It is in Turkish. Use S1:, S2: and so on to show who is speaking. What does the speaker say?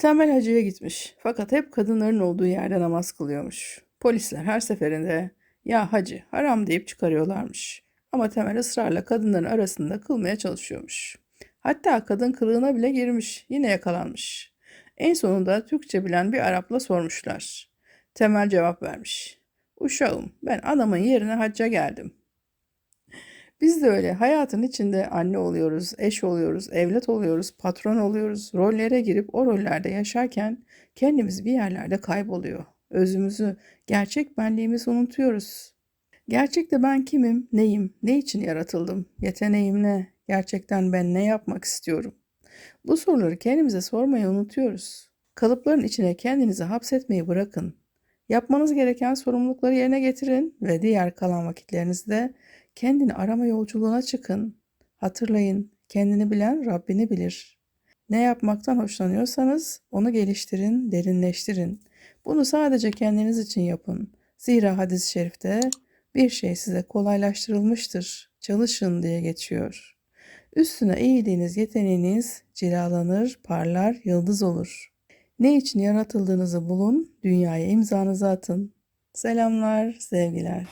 S1: Temel hacıya gitmiş fakat hep kadınların olduğu yerde namaz kılıyormuş. Polisler her seferinde ya hacı haram deyip çıkarıyorlarmış. Ama Temel ısrarla kadınların arasında kılmaya çalışıyormuş. Hatta kadın kılığına bile girmiş, yine yakalanmış. En sonunda Türkçe bilen bir Arap'la sormuşlar. Temel cevap vermiş. Uşağım ben anamın yerine hacca geldim. Biz de öyle hayatın içinde anne oluyoruz, eş oluyoruz, evlat oluyoruz, patron oluyoruz. Rollere girip o rollerde yaşarken kendimiz bir yerlerde kayboluyor. Özümüzü, gerçek benliğimizi unutuyoruz. Gerçekte ben kimim, neyim, ne için yaratıldım, yeteneğim ne, gerçekten ben ne yapmak istiyorum? Bu soruları kendimize sormayı unutuyoruz. Kalıpların içine kendinizi hapsetmeyi bırakın. Yapmanız gereken sorumlulukları yerine getirin ve diğer kalan vakitlerinizde kendini arama yolculuğuna çıkın. Hatırlayın, kendini bilen Rabbini bilir. Ne yapmaktan hoşlanıyorsanız onu geliştirin, derinleştirin. Bunu sadece kendiniz için yapın. Zira hadis-i şerifte bir şey size kolaylaştırılmıştır. Çalışın diye geçiyor. Üstüne eğildiğiniz yeteneğiniz cilalanır, parlar, yıldız olur. Ne için yaratıldığınızı bulun, dünyaya imzanızı atın. Selamlar, sevgiler.